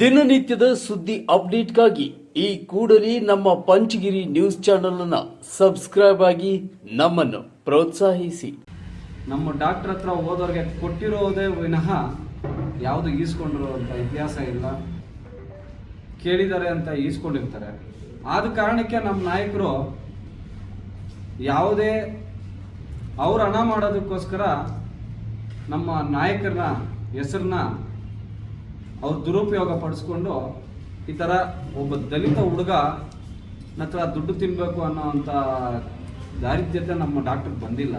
ದಿನನಿತ್ಯದ ಸುದ್ದಿ ಅಪ್ಡೇಟ್ಗಾಗಿ ಈ ಕೂಡಲೇ ನಮ್ಮ ಪಂಚಗಿರಿ ನ್ಯೂಸ್ ಚಾನೆಲ್ ಅನ್ನ ಸಬ್ಸ್ಕ್ರೈಬ್ ಆಗಿ ನಮ್ಮನ್ನು ಪ್ರೋತ್ಸಾಹಿಸಿ. ನಮ್ಮ ಡಾಕ್ಟರ್ ಹತ್ರ ಹೋದವ್ರಿಗೆ ಕೊಟ್ಟಿರೋದೇ ವಿನಃ ಯಾವುದು ಈಸ್ಕೊಂಡಿರುವಂಥ ಇತಿಹಾಸ ಇಲ್ಲ. ಕೇಳಿದ್ದಾರೆ ಅಂತ ಈಸ್ಕೊಂಡಿರ್ತಾರೆ. ಆದ ಕಾರಣಕ್ಕೆ ನಮ್ಮ ನಾಯಕರು ಯಾವುದೇ ಅವ್ರು ಹಣ ಮಾಡೋದಕ್ಕೋಸ್ಕರ ನಮ್ಮ ನಾಯಕರನ್ನ, ಹೆಸರನ್ನ ಅವ್ರು ದುರುಪಯೋಗ ಪಡಿಸ್ಕೊಂಡು ಈ ಥರ ಒಬ್ಬ ದಲಿತ ಹುಡುಗ ನತ್ರ ದುಡ್ಡು ತಿನ್ನಬೇಕು ಅನ್ನೋ ಅಂಥ ದಾರಿದ್ರ್ಯತೆ ನಮ್ಮ ಡಾಕ್ಟರ್ ಬಂದಿಲ್ಲ.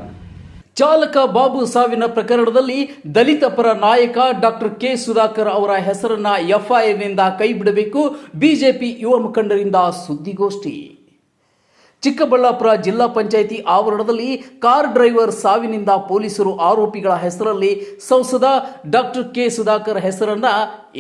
ಚಾಲಕ ಬಾಬು ಸಾವಿನ ಪ್ರಕರಣದಲ್ಲಿ ದಲಿತ ಪರ ನಾಯಕ ಡಾಕ್ಟರ್ ಕೆ ಸುಧಾಕರ್ ಅವರ ಹೆಸರನ್ನ ಎಫ್ಐಆರ್ನಿಂದ ಕೈಬಿಡಬೇಕು ಬಿಜೆಪಿ ಯುವ ಮುಖಂಡರಿಂದ ಸುದ್ದಿಗೋಷ್ಠಿ. ಚಿಕ್ಕಬಳ್ಳಾಪುರ ಜಿಲ್ಲಾ ಪಂಚಾಯಿತಿ ಆವರಣದಲ್ಲಿ ಕಾರ್ ಡ್ರೈವರ್ ಸಾವಿನಿಂದ ಪೊಲೀಸರು ಆರೋಪಿಗಳ ಹೆಸರಲ್ಲಿ ಸಂಸದ ಡಾಕ್ಟರ್ ಕೆ ಸುಧಾಕರ್ ಹೆಸರನ್ನ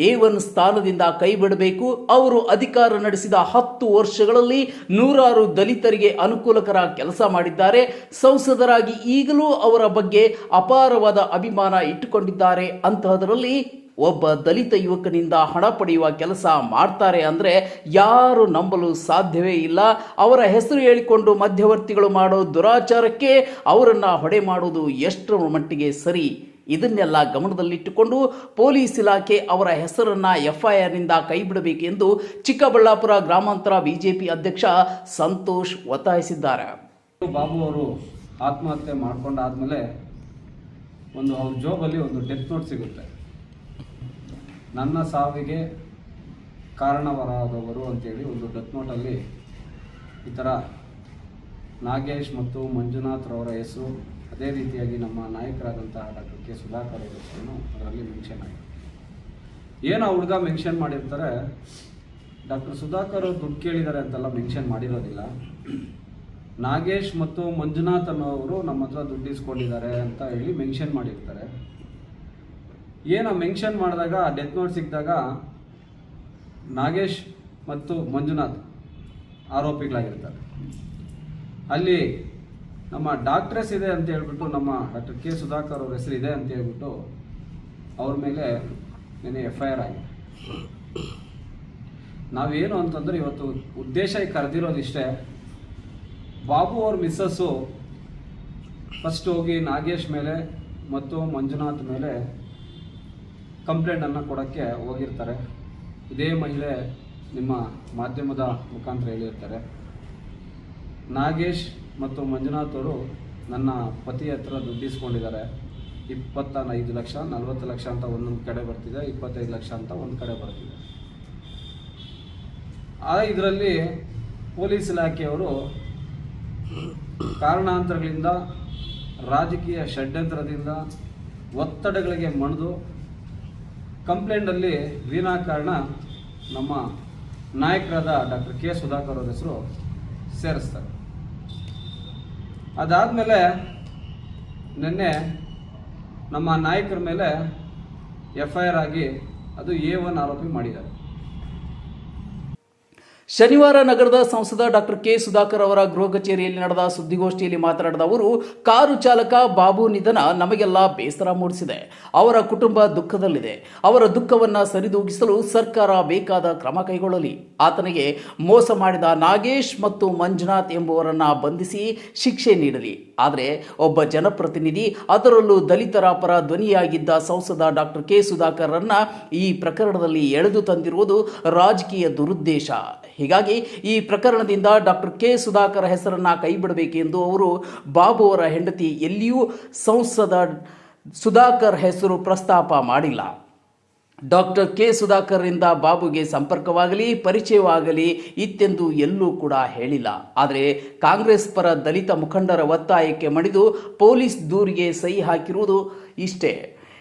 ಎ ಒನ್ ಸ್ಥಾನದಿಂದ ಕೈಬಿಡಬೇಕು. ಅವರು ಅಧಿಕಾರ ನಡೆಸಿದ ಹತ್ತು ವರ್ಷಗಳಲ್ಲಿ ನೂರಾರು ದಲಿತರಿಗೆ ಅನುಕೂಲಕರ ಕೆಲಸ ಮಾಡಿದ್ದಾರೆ. ಸಂಸದರಾಗಿ ಈಗಲೂ ಅವರ ಬಗ್ಗೆ ಅಪಾರವಾದ ಅಭಿಮಾನ ಇಟ್ಟುಕೊಂಡಿದ್ದಾರೆ ಅಂತಹದರಲ್ಲಿ ಒಬ್ಬ ದಲಿತ ಯುವಕನಿಂದ ಹಣ ಪಡೆಯುವ ಕೆಲಸ ಮಾಡ್ತಾರೆ ಅಂದರೆ ಯಾರು ನಂಬಲು ಸಾಧ್ಯವೇ ಇಲ್ಲ. ಅವರ ಹೆಸರು ಹೇಳಿಕೊಂಡು ಮಧ್ಯವರ್ತಿಗಳು ಮಾಡೋ ದುರಾಚಾರಕ್ಕೆ ಅವರನ್ನು ಹೊಡೆ ಮಾಡುವುದು ಎಷ್ಟರ ಮಟ್ಟಿಗೆ ಸರಿ? ಇದನ್ನೆಲ್ಲ ಗಮನದಲ್ಲಿಟ್ಟುಕೊಂಡು ಪೊಲೀಸ್ ಇಲಾಖೆ ಅವರ ಹೆಸರನ್ನ ಎಫ್ಐಆರ್ನಿಂದ ಕೈಬಿಡಬೇಕೆಂದು ಚಿಕ್ಕಬಳ್ಳಾಪುರ ಗ್ರಾಮಾಂತರ ಬಿಜೆಪಿ ಅಧ್ಯಕ್ಷ ಸಂತೋಷ್ ಒತ್ತಾಯಿಸಿದ್ದಾರೆ. ಬಾಬು ಅವರು ಆತ್ಮಹತ್ಯೆ ಮಾಡಿಕೊಂಡಾದ್ಮೇಲೆ ಒಂದು ಅವ್ರ ಜೋಬಲ್ಲಿ ಒಂದು ಡೆತ್ ನೋಟ್ ಸಿಗುತ್ತೆ. ನನ್ನ ಸಾವಿಗೆ ಕಾರಣವರಾದವರು ಅಂತೇಳಿ ಒಂದು ಡೆತ್ ನೋಟಲ್ಲಿ ಈ ಥರ ನಾಗೇಶ್ ಮತ್ತು ಮಂಜುನಾಥ್ ರವರ ಹೆಸರು ಅದೇ ರೀತಿಯಾಗಿ ನಮ್ಮ ನಾಯಕರಾದಂತಹ ಡಾಕ್ಟರ್ ಕೆ ಸುಧಾಕರ್ ಅವರ ಹೆಸರನ್ನು ಅದರಲ್ಲಿ ಮೆನ್ಷನ್ ಆಗಿದೆ. ಏನು ಹುಡುಗ ಮೆನ್ಷನ್ ಮಾಡಿರ್ತಾರೆ? ಡಾಕ್ಟರ್ ಸುಧಾಕರ್ ಅವರು ದುಡ್ಡು ಕೇಳಿದ್ದಾರೆ ಅಂತೆಲ್ಲ ಮೆನ್ಷನ್ ಮಾಡಿರೋದಿಲ್ಲ. ನಾಗೇಶ್ ಮತ್ತು ಮಂಜುನಾಥ್ ಅನ್ನೋರು ನಮ್ಮ ಹತ್ರ ದುಡ್ಡು ಇಸ್ಕೊಂಡಿದ್ದಾರೆ ಅಂತ ಹೇಳಿ ಮೆನ್ಷನ್ ಮಾಡಿರ್ತಾರೆ. ಏನು ಮೆನ್ಷನ್ ಮಾಡಿದಾಗ ಡೆತ್ ನೋಟ್ ಸಿಕ್ಕಿದಾಗ ನಾಗೇಶ್ ಮತ್ತು ಮಂಜುನಾಥ್ ಆರೋಪಿಗಳಾಗಿರ್ತಾರೆ. ಅಲ್ಲಿ ನಮ್ಮ ಡಾಕ್ಟ್ರೆಸ್ ಇದೆ ಅಂತ ಹೇಳ್ಬಿಟ್ಟು ನಮ್ಮ ಡಾಕ್ಟರ್ ಕೆ ಸುಧಾಕರ್ ಅವ್ರ ಹೆಸರು ಇದೆ ಅಂತ ಹೇಳ್ಬಿಟ್ಟು ಅವ್ರ ಮೇಲೆ ನೆನೆ ಎಫ್ ಐ ಆರ್ ಆಗಿದೆ. ನಾವೇನು ಅಂತಂದ್ರೆ ಇವತ್ತು ಉದ್ದೇಶ ಕರೆದಿರೋದಿಷ್ಟೇ ಬಾಬು ಅವ್ರ ಮಿಸ್ಸಸ್ಸು ಫಸ್ಟ್ ಹೋಗಿ ನಾಗೇಶ್ ಮೇಲೆ ಮತ್ತು ಮಂಜುನಾಥ್ ಮೇಲೆ ಕಂಪ್ಲೇಂಟನ್ನು ಕೊಡೋಕ್ಕೆ ಹೋಗಿರ್ತಾರೆ. ಇದೇ ಮಹಿಳೆ ನಿಮ್ಮ ಮಾಧ್ಯಮದ ಮುಖಾಂತರ ಹೇಳಿರ್ತಾರೆ. ನಾಗೇಶ್ ಮತ್ತು ಮಂಜುನಾಥ್ ಅವರು ನನ್ನ ಪತಿ ಹತ್ರ ದುಡ್ಡು ಇಸ್ಕೊಂಡಿದ್ದಾರೆ. ಇಪ್ಪತ್ತ ಐದು ಲಕ್ಷ, ನಲ್ವತ್ತು ಲಕ್ಷ ಅಂತ ಒಂದೊಂದು ಕಡೆ ಬರ್ತಿದೆ, ಇಪ್ಪತ್ತೈದು ಲಕ್ಷ ಅಂತ ಒಂದು ಕಡೆ ಬರ್ತಿದೆ. ಆ ಇದರಲ್ಲಿ ಪೊಲೀಸ್ ಇಲಾಖೆಯವರು ಕಾರಣಾಂತರಗಳಿಂದ, ರಾಜಕೀಯ ಷಡ್ಯಂತ್ರದಿಂದ, ಒತ್ತಡಗಳಿಗೆ ಮಣಿದು ಕಂಪ್ಲೇಂಟಲ್ಲಿ ವಿನಾಕಾರಣ ನಮ್ಮ ನಾಯಕರಾದ ಡಾಕ್ಟರ್ ಕೆ ಸುಧಾಕರ್ ಅವರ ಹೆಸರು ಸೇರಿಸ್ತಾರೆ. ಅದಾದಮೇಲೆ ನಿನ್ನೆ ನಮ್ಮ ನಾಯಕರ ಮೇಲೆ ಎಫ್ ಐ ಆರ್ ಆಗಿ ಅದು ಎ ಒನ್ ಆರೋಪಿ ಮಾಡಿದ್ದಾರೆ. ಶನಿವಾರ ನಗರದ ಸಂಸದ ಡಾಕ್ಟರ್ ಕೆ ಸುಧಾಕರ್ ಅವರ ಗೃಹ ಕಚೇರಿಯಲ್ಲಿ ನಡೆದ ಸುದ್ದಿಗೋಷ್ಠಿಯಲ್ಲಿ ಮಾತನಾಡಿದ ಅವರು, ಕಾರು ಚಾಲಕ ಬಾಬು ನಿಧನ ನಮಗೆಲ್ಲ ಬೇಸರ ಮೂಡಿಸಿದೆ. ಅವರ ಕುಟುಂಬ ದುಃಖದಲ್ಲಿದೆ. ಅವರ ದುಃಖವನ್ನು ಸರಿದೂಗಿಸಲು ಸರ್ಕಾರ ಬೇಕಾದ ಕ್ರಮ ಕೈಗೊಳ್ಳಲಿ. ಆತನಿಗೆ ಮೋಸ ಮಾಡಿದ ನಾಗೇಶ್ ಮತ್ತು ಮಂಜುನಾಥ್ ಎಂಬುವರನ್ನು ಬಂಧಿಸಿ ಶಿಕ್ಷೆ ನೀಡಲಿ. ಆದರೆ ಒಬ್ಬ ಜನಪ್ರತಿನಿಧಿ, ಅದರಲ್ಲೂ ದಲಿತರ ಪರ ಧ್ವನಿಯಾಗಿದ್ದ ಸಂಸದ ಡಾಕ್ಟರ್ ಕೆ ಸುಧಾಕರ್ರನ್ನ ಈ ಪ್ರಕರಣದಲ್ಲಿ ಎಳೆದು ತಂದಿರುವುದು ರಾಜಕೀಯ ದುರುದ್ದೇಶ. ಹೀಗಾಗಿ ಈ ಪ್ರಕರಣದಿಂದ ಡಾಕ್ಟರ್ ಕೆ ಸುಧಾಕರ್ ಹೆಸರನ್ನ ಕೈಬಿಡಬೇಕೆಂದು ಅವರು ಬಾಬು ಅವರ ಹೆಂಡತಿ ಎಲ್ಲಿಯೂ ಸಂಸದ ಸುಧಾಕರ್ ಹೆಸರು ಪ್ರಸ್ತಾಪ ಮಾಡಿಲ್ಲ. ಡಾಕ್ಟರ್ ಕೆ ಸುಧಾಕರ್ರಿಂದ ಬಾಬುಗೆ ಸಂಪರ್ಕವಾಗಲಿ, ಪರಿಚಯವಾಗಲಿ ಇತ್ತೆಂದು ಎಲ್ಲೂ ಕೂಡ ಹೇಳಿಲ್ಲ. ಆದರೆ ಕಾಂಗ್ರೆಸ್ ಪರ ದಲಿತ ಮುಖಂಡರ ಒತ್ತಾಯಕ್ಕೆ ಮಣಿದು ಪೊಲೀಸ್ ದೂರಿಗೆ ಸಹಿ ಹಾಕಿರುವುದು ಇಷ್ಟೇ.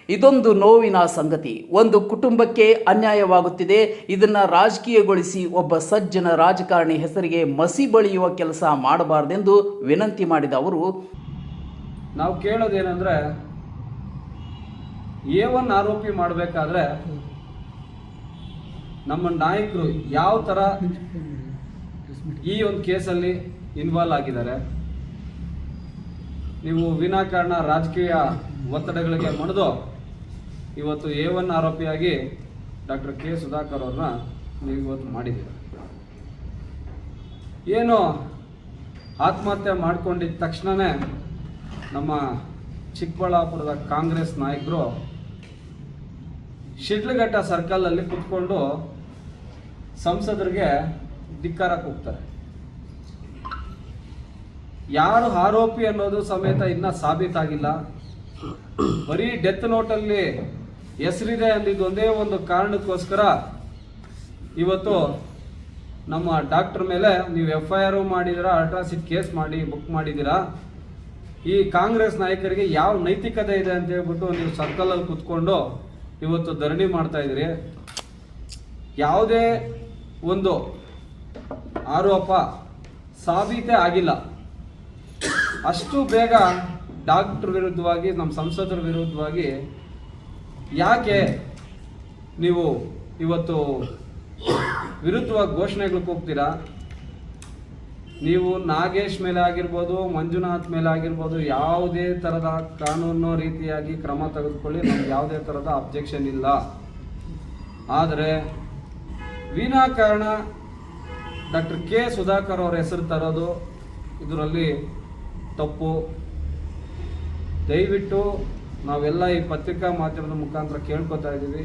ಇದೊಂದು ನೋವಿನ ಸಂಗತಿ. ಒಂದು ಕುಟುಂಬಕ್ಕೆ ಅನ್ಯಾಯವಾಗುತ್ತಿದೆ. ಇದನ್ನು ರಾಜಕೀಯಗೊಳಿಸಿ ಒಬ್ಬ ಸಜ್ಜನ ರಾಜಕಾರಣಿ ಹೆಸರಿಗೆ ಮಸಿ ಬಳಿಯುವ ಕೆಲಸ ಮಾಡಬಾರ್ದೆಂದು ವಿನಂತಿ ಮಾಡಿದ ಅವರು, ನಾವು ಕೇಳೋದೇನೆಂದ್ರೆ ಎ ಒನ್ ಆರೋಪಿ ಮಾಡಬೇಕಾದ್ರೆ ನಮ್ಮ ನಾಯಕರು ಯಾವ ಥರ ಈ ಒಂದು ಕೇಸಲ್ಲಿ ಇನ್ವಾಲ್ವ್ ಆಗಿದ್ದಾರೆ? ನೀವು ವಿನಾಕಾರಣ ರಾಜಕೀಯ ಒತ್ತಡಗಳಿಗೆ ಮಣಿದು ಇವತ್ತು ಎ ಒನ್ ಆರೋಪಿಯಾಗಿ ಡಾಕ್ಟರ್ ಕೆ ಸುಧಾಕರ್ ಅವ್ರನ್ನ ನೀವು ಇವತ್ತು ಮಾಡಿದ್ದೀರ? ಏನು ಆತ್ಮಹತ್ಯೆ ಮಾಡಿಕೊಂಡಿದ್ದ ತಕ್ಷಣವೇ ನಮ್ಮ ಚಿಕ್ಕಬಳ್ಳಾಪುರದ ಕಾಂಗ್ರೆಸ್ ನಾಯಕರು ಶಿಡ್ಲಘಟ್ಟ ಸರ್ಕಲಲ್ಲಿ ಕುತ್ಕೊಂಡು ಸಂಸದರಿಗೆ ಧಿಕ್ಕಾರ ಕೂಗ್ತಾರೆ. ಯಾರು ಆರೋಪಿ ಅನ್ನೋದು ಸಮೇತ ಇನ್ನ ಸಾಬೀತಾಗಿಲ್ಲ. ಬರೀ ಡೆತ್ ನೋಟಲ್ಲಿ ಹೆಸರಿದೆ ಅಂದಿದ್ದು ಒಂದೇ ಒಂದು ಕಾರಣಕ್ಕೋಸ್ಕರ ಇವತ್ತು ನಮ್ಮ ಡಾಕ್ಟರ್ ಮೇಲೆ ನೀವು ಎಫ್ ಐ ಆರು ಮಾಡಿದಿರ ಅಲ್ಟ್ರಾಸಿಟ್ ಕೇಸ್ ಮಾಡಿ, ಬುಕ್ ಮಾಡಿದ್ದೀರಾ, ಈ ಕಾಂಗ್ರೆಸ್ ನಾಯಕರಿಗೆ ಯಾವ ನೈತಿಕತೆ ಇದೆ ಅಂತ ಹೇಳ್ಬಿಟ್ಟು ನೀವು ಸರ್ಕಲಲ್ಲಿ ಕುತ್ಕೊಂಡು ಇವತ್ತು ಧರಣಿ ಮಾಡ್ತಾ ಇದ್ದೀರಿ ಯಾವುದೇ ಒಂದು ಆರೋಪ ಸಾಬೀತೆ ಆಗಿಲ್ಲ. ಅಷ್ಟು ಬೇಗ ಡಾಕ್ಟರ್ ವಿರುದ್ಧವಾಗಿ, ನಮ್ಮ ಸಂಸದರ ವಿರುದ್ಧವಾಗಿ ಯಾಕೆ ನೀವು ಇವತ್ತು ವಿರುದ್ಧವಾಗಿ ಘೋಷಣೆಗಳಿಗೆ ಹೋಗ್ತೀರಾ? ನೀವು ನಾಗೇಶ್ ಮೇಲೆ ಆಗಿರ್ಬೋದು, ಮಂಜುನಾಥ್ ಮೇಲೆ ಆಗಿರ್ಬೋದು, ಯಾವುದೇ ಥರದ ಕಾನೂನು ರೀತಿಯಾಗಿ ಕ್ರಮ ತೆಗೆದುಕೊಳ್ಳಿ, ನಮ್ಗೆ ಯಾವುದೇ ಥರದ ಅಬ್ಜೆಕ್ಷನ್ ಇಲ್ಲ. ಆದರೆ ವಿನಾಕಾರಣ ಡಾಕ್ಟರ್ ಕೆ ಸುಧಾಕರ್ ಅವರ ಹೆಸರು ತರೋದು, ಇದರಲ್ಲಿ ತಪ್ಪು. ದಯವಿಟ್ಟು ನಾವೆಲ್ಲ ಈ ಪತ್ರಿಕಾ ಮಾಧ್ಯಮದ ಮುಖಾಂತರ ಕೇಳ್ಕೊತಾ ಇದ್ದೀವಿ.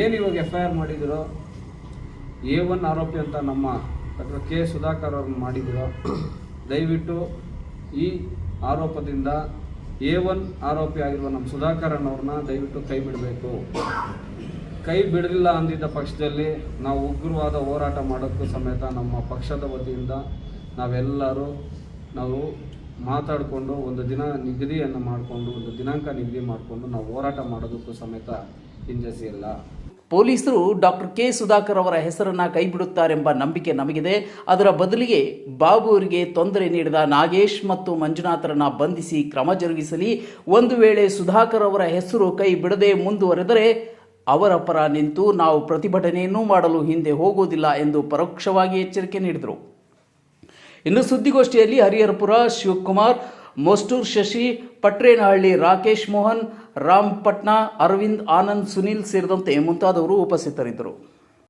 ಏನು ಇವಾಗ ಎಫ್ ಐ ಆರ್ ಮಾಡಿದಿರೋ ಎ ಒನ್ ಆರೋಪಿ ಅಂತ ನಮ್ಮ ಡಾಕ್ಟರ್ ಕೆ ಸುಧಾಕರ್ ಅವ್ರನ್ನ ಮಾಡಿದ್ರು. ದಯವಿಟ್ಟು ಈ ಆರೋಪದಿಂದ ಎ ಒನ್ ಆರೋಪಿ ಆಗಿರುವ ನಮ್ಮ ಸುಧಾಕರ್ ಅನ್ನೋರನ್ನ ದಯವಿಟ್ಟು ಕೈ ಬಿಡಬೇಕು. ಕೈ ಬಿಡಲಿಲ್ಲ ಅಂದಿದ್ದ ಪಕ್ಷದಲ್ಲಿ ನಾವು ಉಗ್ರವಾದ ಹೋರಾಟ ಮಾಡೋಕ್ಕೂ ಸಮೇತ ನಮ್ಮ ಪಕ್ಷದ ವತಿಯಿಂದ ನಾವೆಲ್ಲರೂ ನಾವು ಮಾತಾಡಿಕೊಂಡು ಒಂದು ದಿನ ನಿಗದಿಯನ್ನು ಮಾಡಿಕೊಂಡು, ಒಂದು ದಿನಾಂಕ ನಿಗದಿ ಮಾಡಿಕೊಂಡು ನಾವು ಹೋರಾಟ ಮಾಡೋದಕ್ಕೂ ಸಮೇತ ಹಿಂಜರಿಸಿಲ್ಲ. ಪೊಲೀಸರು ಡಾಕ್ಟರ್ ಕೆ ಸುಧಾಕರ್ ಅವರ ಹೆಸರನ್ನ ಕೈಬಿಡುತ್ತಾರೆಂಬ ನಂಬಿಕೆ ನಮಗಿದೆ. ಅದರ ಬದಲಿಗೆ ಬಾಬು ಅವರಿಗೆ ತೊಂದರೆ ನೀಡಿದ ನಾಗೇಶ್ ಮತ್ತು ಮಂಜುನಾಥರನ್ನು ಬಂಧಿಸಿ ಕ್ರಮ ಜರುಗಿಸಲಿ. ಒಂದು ವೇಳೆ ಸುಧಾಕರ್ ಅವರ ಹೆಸರು ಕೈ ಬಿಡದೆ ಮುಂದುವರೆದರೆ ಅವರ ಪರ ನಿಂತು ನಾವು ಪ್ರತಿಭಟನೆಯನ್ನೂ ಮಾಡಲು ಹಿಂದೆ ಹೋಗುವುದಿಲ್ಲ ಎಂದು ಪರೋಕ್ಷವಾಗಿ ಎಚ್ಚರಿಕೆ ನೀಡಿದರು. ಇನ್ನು ಸುದ್ದಿಗೋಷ್ಠಿಯಲ್ಲಿ ಹರಿಹರಪುರ ಶಿವಕುಮಾರ್ ಮೋಸ್ಟೂರ್ ಶಶಿ ಪಟ್ರೇನಹಳ್ಳಿ ರಾಕೇಶ್ ಮೋಹನ್ ರಾಮ್ ಪಟ್ನಾ ಅರವಿಂದ್ ಆನಂದ್ ಸುನೀಲ್ ಸೇರಿದಂತೆ ಮುಂತಾದವರು ಉಪಸ್ಥಿತರಿದ್ದರು.